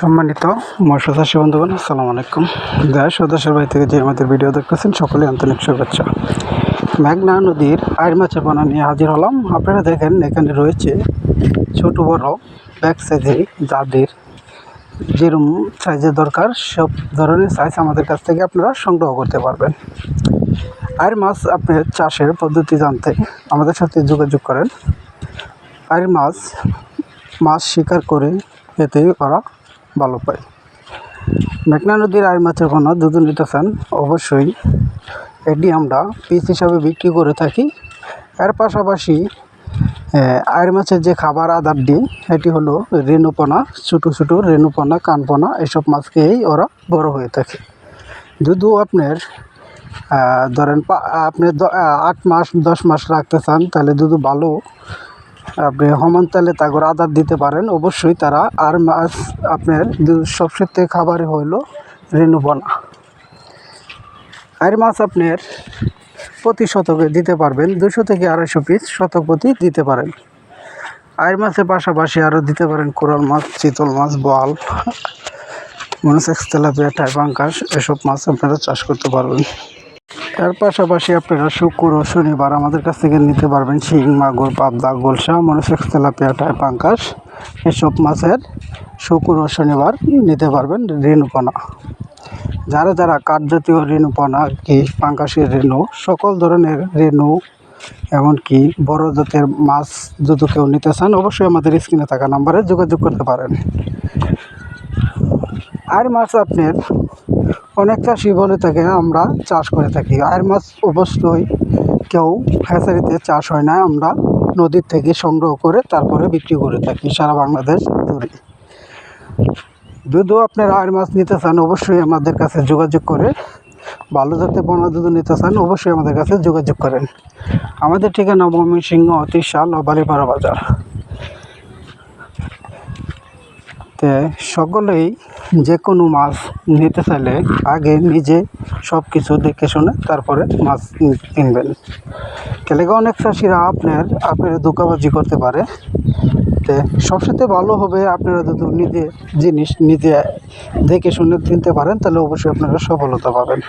সম্মানিত মৎস্য চাষী বন্ধুগণ, আসসালামু আলাইকুম। দেশ সদস্যের বাড়ি থেকে যে আমাদের ভিডিও দেখতেছেন, সকলে আন্তরিক শুভেচ্ছা। মেঘনা নদীর আয়ের মাছের পোনা নিয়ে হাজির হলাম। আপনারা দেখেন, এখানে রয়েছে ছোট বড় ব্যাগ সাইজে যাদের যেরকম সাইজের দরকার, সব ধরনের সাইজ আমাদের কাছ থেকে আপনারা সংগ্রহ করতে পারবেন। আয়ের মাছ আপনার চাষের পদ্ধতি জানতে আমাদের সাথে যোগাযোগ করেন। আয়ের মাছ মাছ শিকার করে এতে ওরা ভালো পায় মেঘনা নদীর আয়ের মাছের কোনো দুধ নিতে চান অবশ্যই এটি আমরা পিস হিসাবে বিক্রি করে থাকি। এর পাশাপাশি আয়ের মাছের যে খাবার আদার দিই এটি হলো রেণুপনা, ছোটো ছোটো রেণুপনা, কানপনা, এসব মাছ খেয়েই ওরা বড় হয়ে থাকে। যদিও আপনার ধরেন আপনি আট মাস, দশ মাস রাখতে চান, তাহলে দুধ ভালো আপনি সমান তালে তাগর আদার দিতে পারেন। অবশ্যই তারা আর মাছ আপনার সবচেয়ে খাবারই হইল রেণুপনা আর মাছ আপনার প্রতি শতকে দিতে পারবেন দুশো থেকে আড়াইশো পিস শতক প্রতি দিতে পারেন। আর মাছের পাশাপাশি আরও দিতে পারেন কোরাল মাছ, চিতল মাছ, বোয়াল, মনোসেক্স তেলাপিয়া, টাইপাঙ্কাশ, এসব মাছ আপনারা চাষ করতে পারবেন। এর পাশাপাশি আপনারা শুক্র ও শনিবার আমাদের কাছ থেকে নিতে পারবেন শিং, মাগুর, পাবদা গোলসা মনোসেক্স, তেলাপিয়া টাইপাঙ্কাশ এসব মাছের শুক্র ও শনিবার নিতে পারবেন রেণুপনা। যারা যারা কাঠ জাতীয় রেণুপনা কি, পাঙ্কাশের রেণু, সকল ধরনের রেণু, এমনকি বড় জাতের মাছ যদি কেউ নিতে চান, অবশ্যই আমাদের স্ক্রিনে থাকা নাম্বারে যোগাযোগ করতে পারেন। আর মাছ আপনার অনেক চাষি বলে থাকে আমরা চাষ করে থাকি। আর মাছ অবশ্যই কেউ হ্যাচারিতে চাষ হয় না। আমরা নদীর থেকে সংগ্রহ করে তারপরে বিক্রি করে থাকি সারা বাংলাদেশ জুড়ে। যদিও আপনারা আয়ের মাছ নিতে চান, অবশ্যই আমাদের কাছে যোগাযোগ করে। ভালো জাতের পোনা যদি নিতে চান, অবশ্যই আমাদের কাছে যোগাযোগ করেন। আমাদের ঠিকানা ময়মনসিংহ অতিশাল ও বালিপাড়া বাজার। তে সকলেই যে কোনো মাছ নিতে চাইলে আগে নিজে সব কিছু দেখে শুনে তারপরে মাছ কিনবেন। কেলেগা অনেক চাষিরা আপনার আপনার ধোকাবাজি করতে পারে। তে সবসাথে ভালো হবে আপনারা যদি নিজে জিনিস নিজে দেখে শুনে কিনতে পারেন, তাহলে অবশ্যই আপনারা সফলতা পাবেন।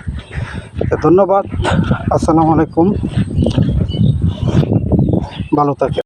ধন্যবাদ, আসসালামু আলাইকুম। ভালো থাকে